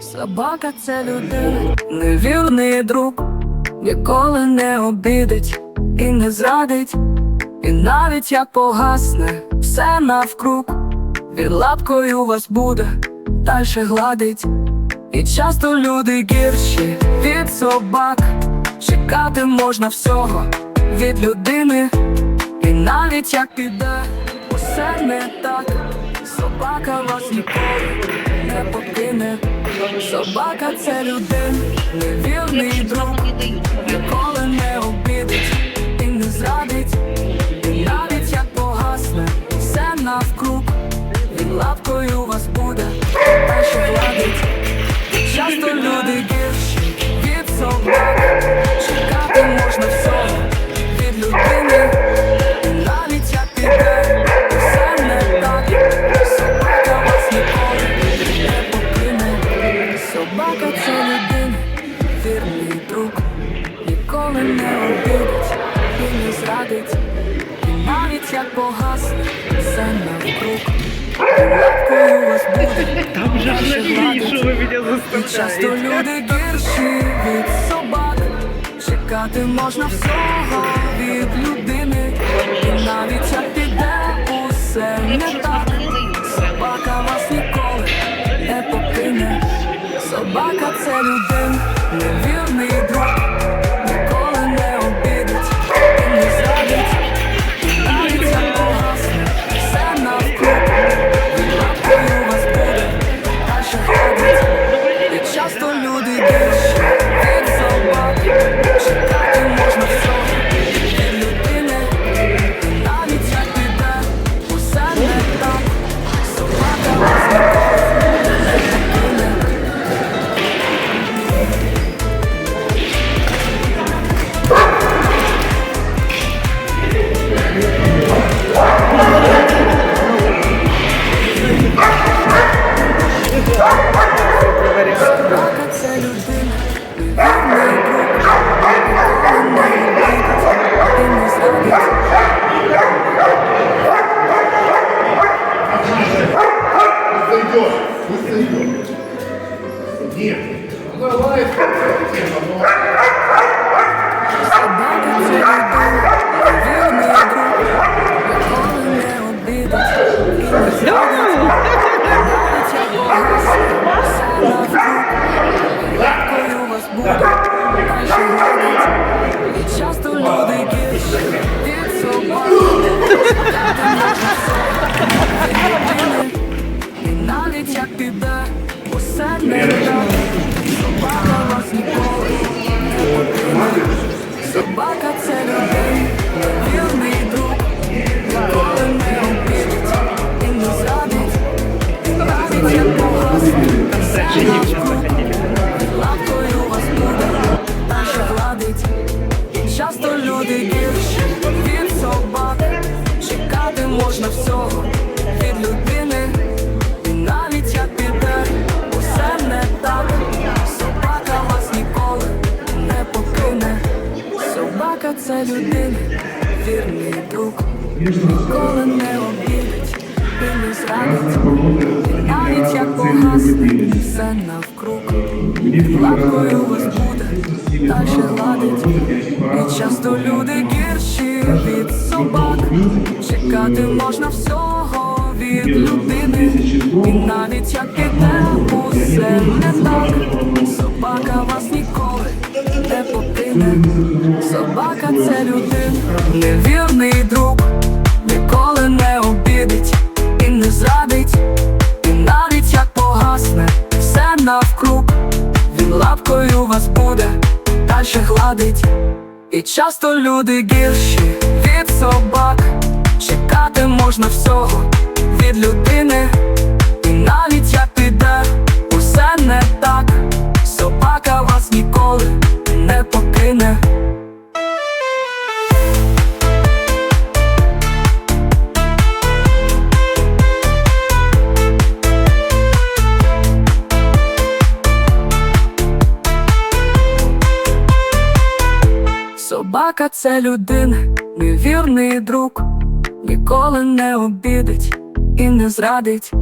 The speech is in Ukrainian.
Собака це людина, невірний друг, ніколи не обідить і не зрадить, і навіть як погасне все навкруг, він лапкою вас буде дальше гладить, і часто люди гірші від собак, чекати можна всього від людини, навіть як піде, усе не так, собака вас ніколи не покине. Собака це людина, невірний друг, ніколи не обідить і не зрадить, і навіть як погасне все навкруг, він лапкою вас буде перше гладить. Часто люди гірші від собак, чекати можна всього вірний друг, ніколи не обидить і не зрадить, і навіть як погасне все навкруг, лапкою вас буде Там же ж що ви мене часто люди гірші від собак, чекати можна всього від Okay. Лапкою вас буде дальше гладить І часто люди від собак Чекати можна всього від людини навіть як піде, усе не так Собака вас ніколи не покине Собака це людина, вірний друг. Ніколи не обідить і не зрадить навіть як погасне все навкруг. Лапкою вас буде дальше гладить І часто люди гірші від собак. Чекати можна всього від людини. І навіть як піде усе не так. Собака вас ніколи не покине. Собака це людина, невірний друг. Ніколи не обідить Він вас буде дальше гладить. І часто люди гірші від собак. Чекати можна всього від людини. І навіть як Собака це людина, невірний друг. Ніколи не обідить і не зрадить,